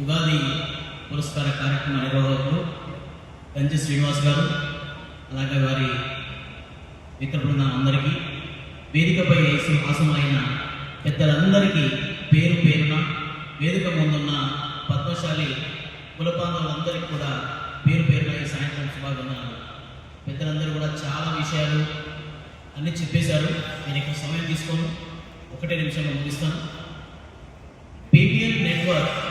ఉగాది పురస్కార కార్యక్రమ నిర్వాహకులు గంజి శ్రీనివాస్ గారు అలాగే వారి మిత్ర బృందం అందరికీ వేదికపై వేసి పెద్దలందరికీ పేరు పేరున వేదిక ముందున్న పద్మశాలి కులపాంధవులందరికీ కూడా పేరు పేరున ఈ సాయంత్రం శుభాభివందనాలు. పెద్దలందరూ కూడా చాలా విషయాలు అన్నీ చెప్పేశారు. నేను ఇక్కడ సమయం తీసుకోను. ఒకటే నిమిషంలో ముగిస్తాను. పీబీఎన్ నెట్వర్క్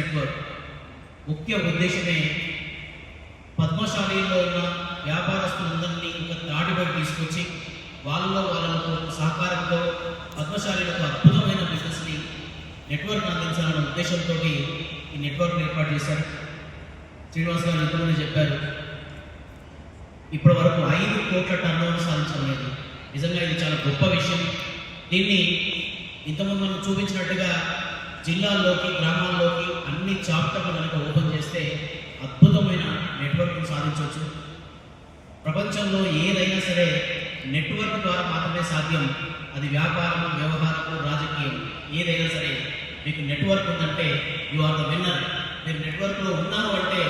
నెట్వర్క్ ముఖ్య ఉద్దేశమే పద్మశాలీలో ఉన్న వ్యాపారస్తులందరినీ ఒక తాటిపై తీసుకొచ్చి వాళ్ళలో వాళ్ళకు సహకారంతో పద్మశాలీలకు అద్భుతమైన బిజినెస్ని నెట్వర్క్ అందించాలన్న ఉద్దేశంతో ఈ నెట్వర్క్ ఏర్పాటు చేశారు. శ్రీనివాస్ గారు ఇంతకుముందు చెప్పారు ఇప్పటి వరకు ఐదు కోట్ల టర్న్ ఓవర్ సాధించడం నిజంగా ఇది చాలా గొప్ప విషయం. దీన్ని ఇంతకుముందు మనం చూపించినట్టుగా జిల్లాల్లోకి గ్రామాల్లోకి అన్ని చాప్టర్లు కనుక ఓపెన్ చేస్తే అద్భుతమైన నెట్వర్క్ను సాధించవచ్చు ప్రపంచంలో ఏదైనా సరే నెట్వర్క్ ద్వారా మాత్రమే సాధ్యం. అది వ్యాపారం వ్యవహారము రాజకీయం. ఏదైనా సరే మీకు నెట్వర్క్ ఉందంటే యు ఆర్ ద విన్నర్. మీరు నెట్వర్క్లో ఉన్నారు అంటే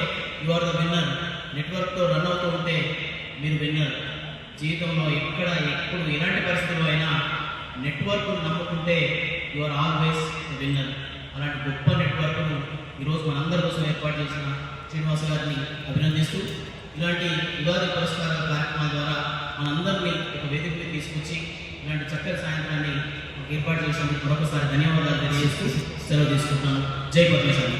యు ఆర్ ద విన్నర్. నెట్వర్క్తో రన్ అవుతూ ఉంటే మీరు విన్నర్. జీవితంలో ఎక్కడ ఎప్పుడు ఎలాంటి పరిస్థితుల్లో అయినా నెట్వర్క్ను నమ్ముకుంటే యు ఆర్ ఆల్వేస్ విన్నర్ అలాంటి గొప్ప నెట్వర్క్ను ఈరోజు మనందరి కోసం ఏర్పాటు చేసిన శ్రీనివాస గారిని అభినందిస్తూ ఇలాంటి ఉగాది పురస్కార కార్యక్రమాల ద్వారా మనందరినీ ఒక వేదికపై తీసుకొచ్చి ఇలాంటి చక్కటి సాయంత్రాన్ని ఏర్పాటు చేసినందుకు మరొకసారి ధన్యవాదాలు తెలియజేస్తూ సెలవు తీసుకుంటాను జై పద్మశాలి